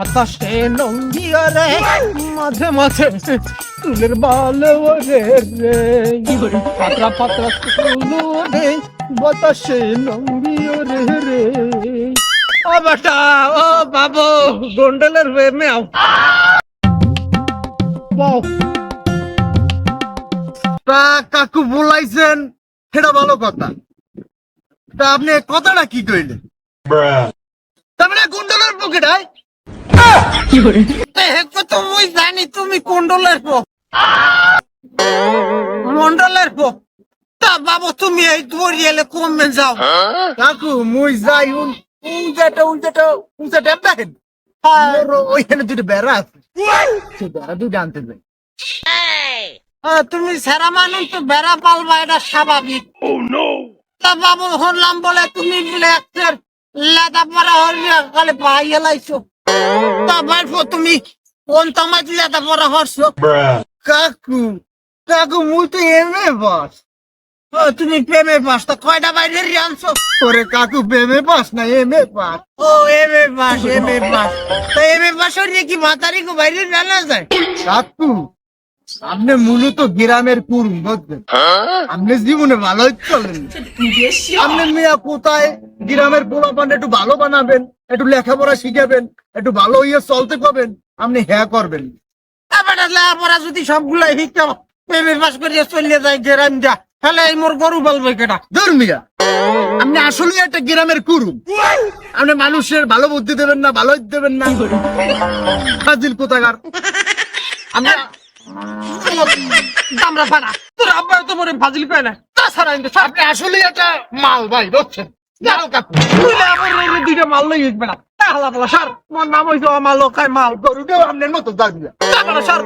বাতাসে লঙ্গিয়া রে মাঝে মাঝে চুলের বাল ওরে রে। পাতলা পাতলা চুল রে বাতাসে লঙ্গিয়া রে রে। ও বেটা ও বাবু গন্ডলের মেয়াও। বাও। তা কাকু বলাইছেন সেটা ভালো কথা। তা আপনি কথাটা কি কইলেন? তারপরে গুন্ডলের পকেটায় তো মুই জানি তুমি কুণ্ডলের পো মন্ডলের পো তা বাবু তুমি এই দৌড়িয়েলে কমবে যাও। কাকু মুই যাই উন উঁচাটা উঁচাটা উঁচাটা দেখেন। মোর ওইখানে দুটো বেড়া আছে। সে বেড়া দুটো আনতে যাই। তুমি সেরা মানুষ তো বেড়া পালবা এটা স্বাভাবিক। তা বাবু শুনলাম বলে তুমি লেদা পড়া হরিয়া কালে ভাই এলাইছো তা বাইফো তুমি কোন তামাজ লেদা পড়া হরছো কাকু কাকু মুই তো এমএ বাস ও, তুমি প্রেমে পাস তো কয়টা বাইরে আনছো? ওরে কাকু প্রেমে পাস না MA pass. O M A pass M A pass. তো এম এ পাস হলে কি মাতারি কো বাইরে জানা যায়? কাকু আপনি মূলত গ্রামের কুরুম বুঝলেন? আপনি জীবনে ভালোই চলেন আপনি মিয়া কোথায়? গ্রামের পোলাপান একটু ভালো বানাবেন একটু লেখাপড়া শিখাবেন একটু ভালো ইয়ে চলতে পাবেন আপনি হ্যাঁ করবেন। লেখাপড়া যদি সবগুলা শিক্ষা প্রেমে পাস করিয়া চলিয়ে যায় গ্রাম যা। তাহলে এই মোর গরু বলবে কেটা ধর মিয়া আপনি আসলে একটা গ্রামের কুরুম আপনি মানুষের ভালো বুদ্ধি দেবেন না ভালো দেবেন না। কোথাকার? আমরা দামরা ফানা তোর আব্বা তো মরে ফাজিল কয় না। সারা কিন্তু আপনি আসলে এটা মাল ভাই বুঝছেন? জানো কাকু তুইলে আমার রে দুইটা মাল লই উঠবে না। তাহলে বলা সার মোর নাম হইছো আমার লোকায় মাল গরুটাও আপনার মতো তাহলে সার।